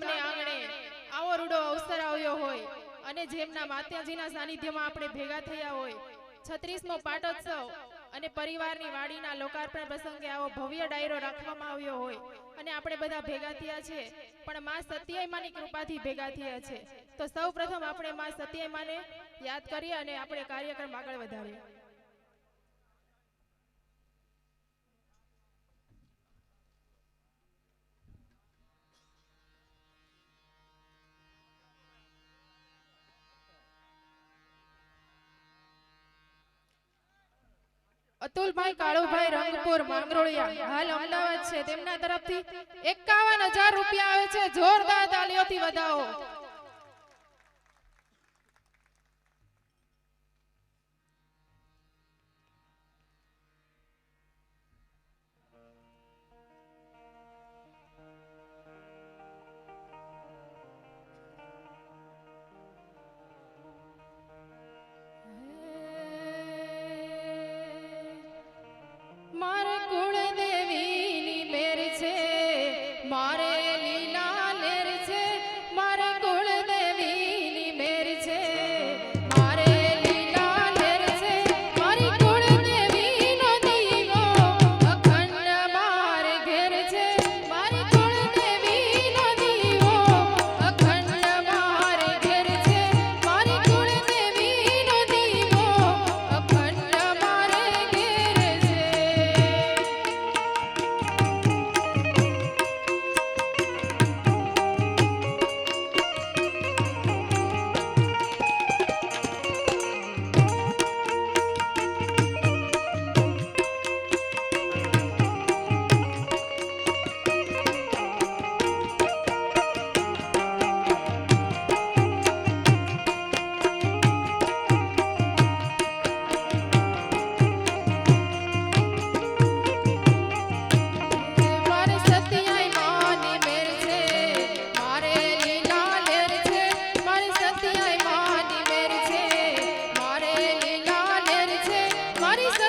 ગામને આંગણે આવો રૂડો અવસર આવ્યો હોય અને જેમના માતાજીના સાનિધ્યમાં આપણે ભેગા થયા હોય, છત્રીસમો પાટોત્સવ અને પરિવારની વાડીના લોકાર્પણ પ્રસંગે આવો ભવ્ય ડાયરો રાખવામાં આવ્યો હોય અને આપણે બધા ભેગા થયા છે પણ માં સત્યમાની કૃપાથી ભેગા થયા છે. તો સૌ પ્રથમ આપણે માં સત્યમાને યાદ કરીએ અને આપણે કાર્યક્રમ આગળ વધારીએ. અતુલભાઈ કાળુભાઈ રંગપુર માંગરોળિયા. હાલ અમદાવાદ છે. તેમના તરફથી એકાવન હજાર રૂપિયા આવે છે. જોરદાર તાલીઓથી વધાવો.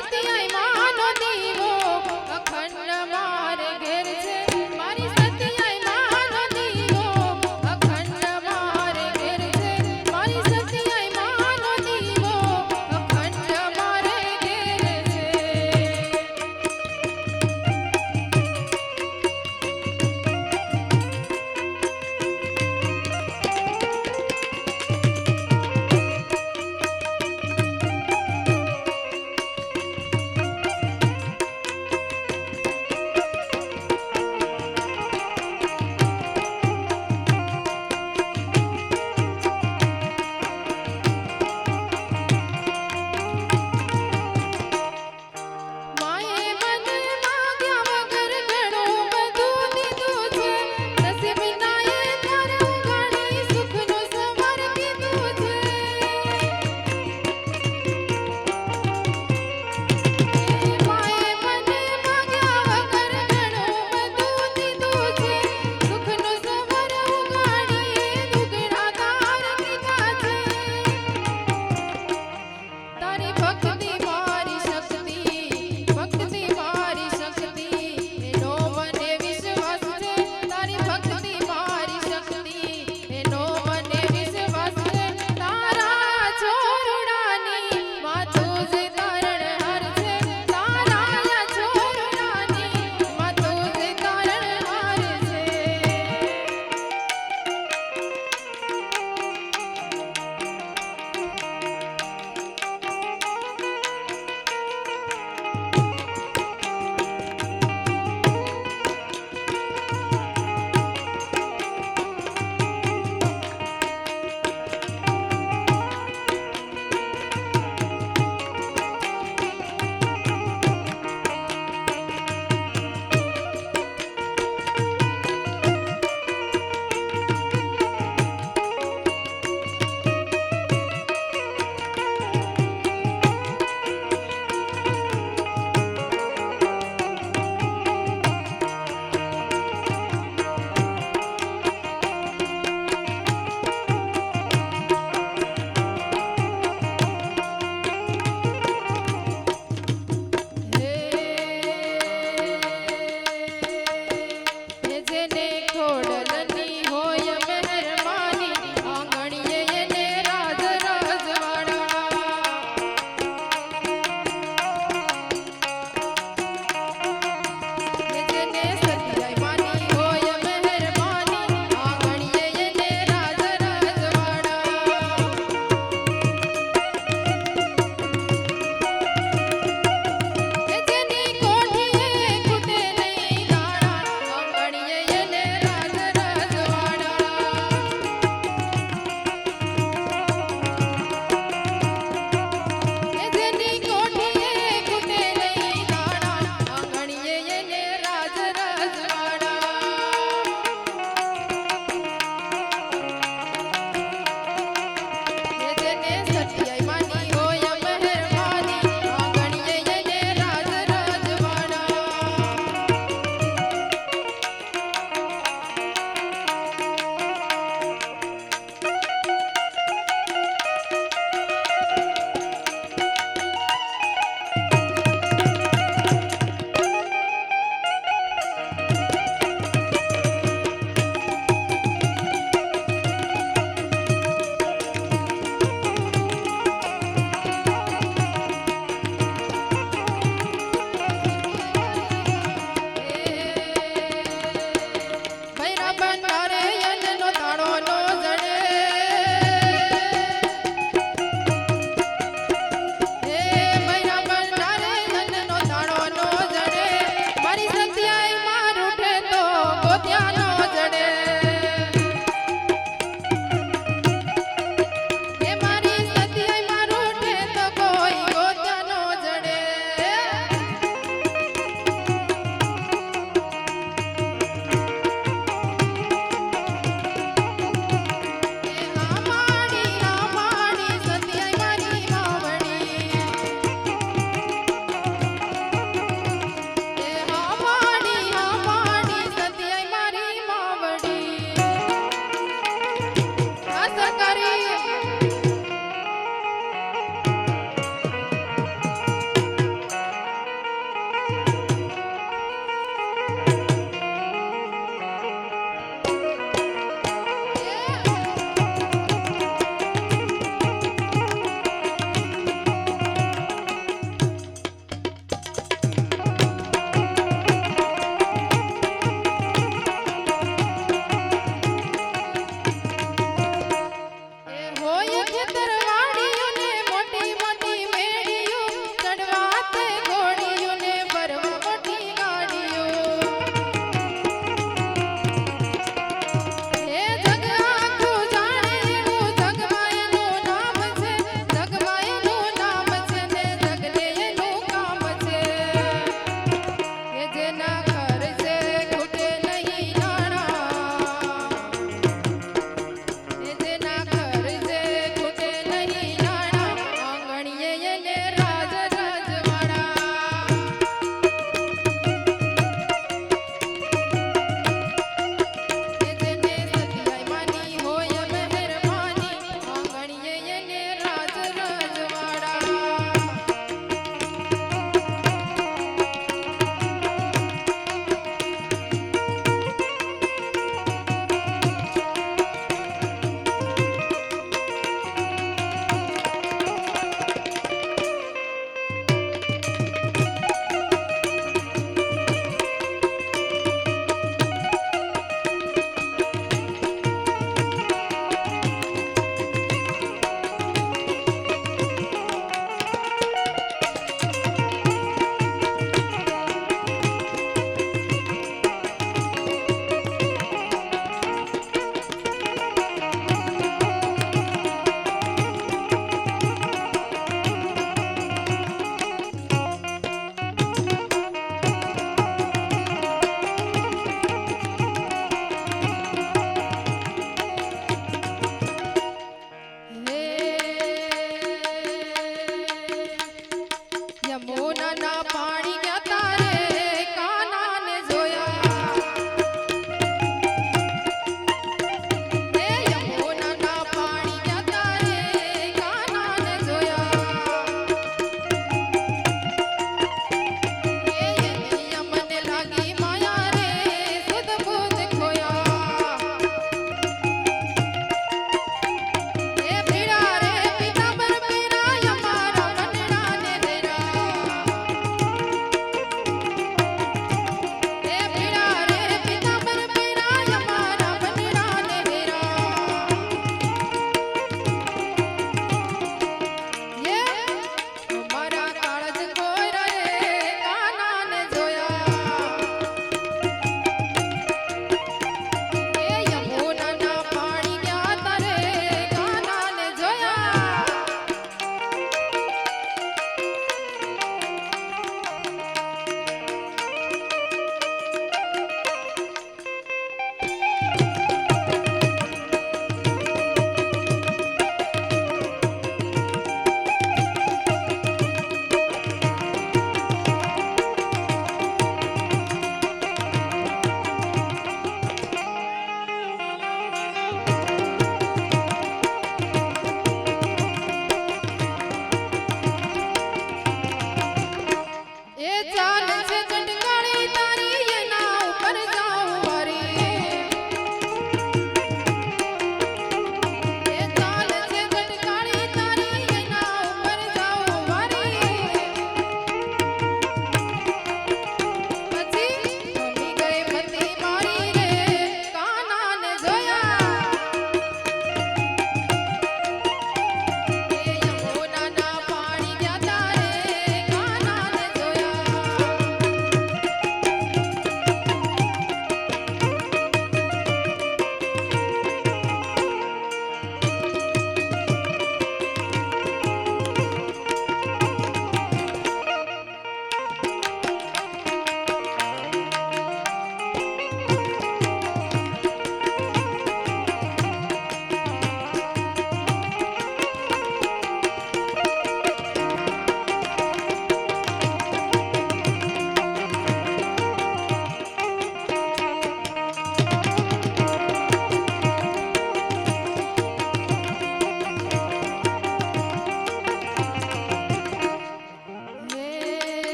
करते हैं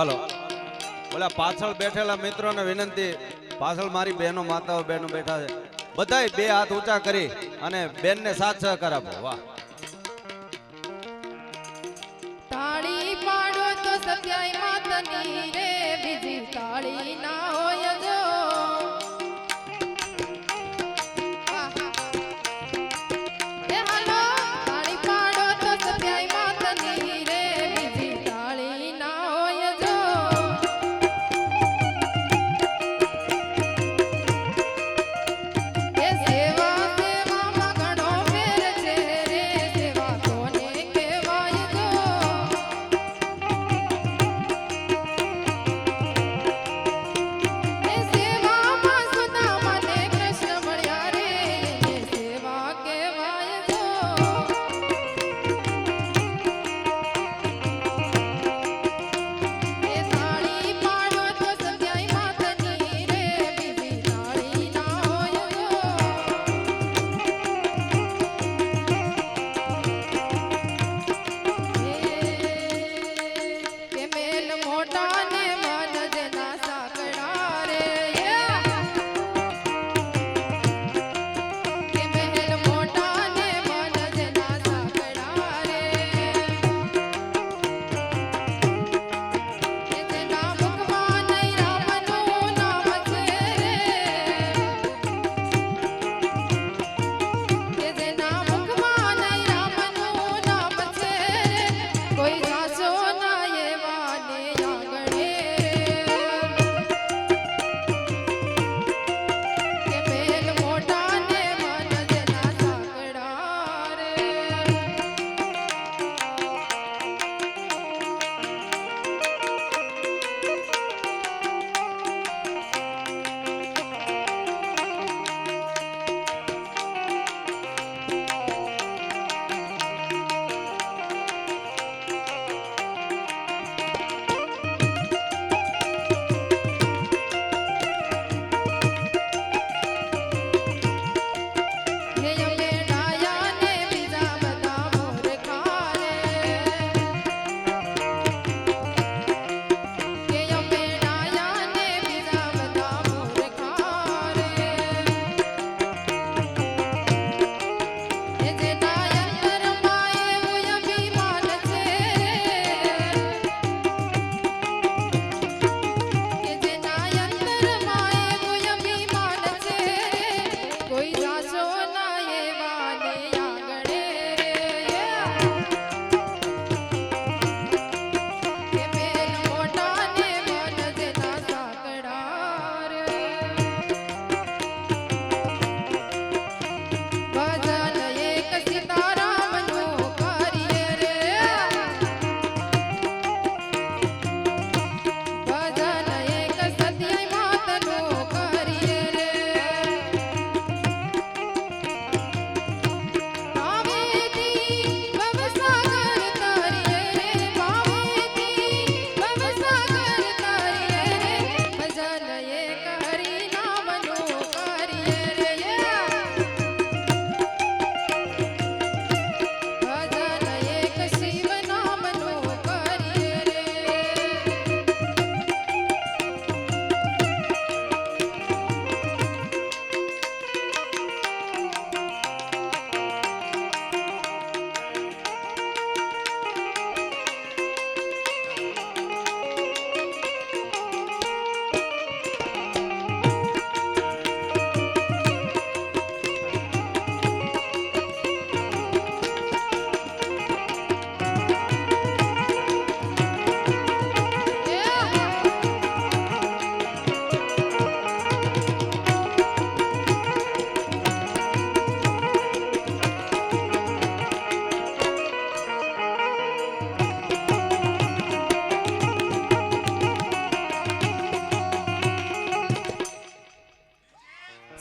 હાલો. બોલા, પાછળ બેઠેલા મિત્રોને વિનંતી. પાછળ મારી બહેનો, માતાઓ, બહેનો બેઠા છે. બધાય બે હાથ ઊંચા કરી અને બેનને સાથ સહકાર આપો. વાહ. તાળી પાડો તો સત્યાય માતની રે, બીજી તાળી ના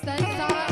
三张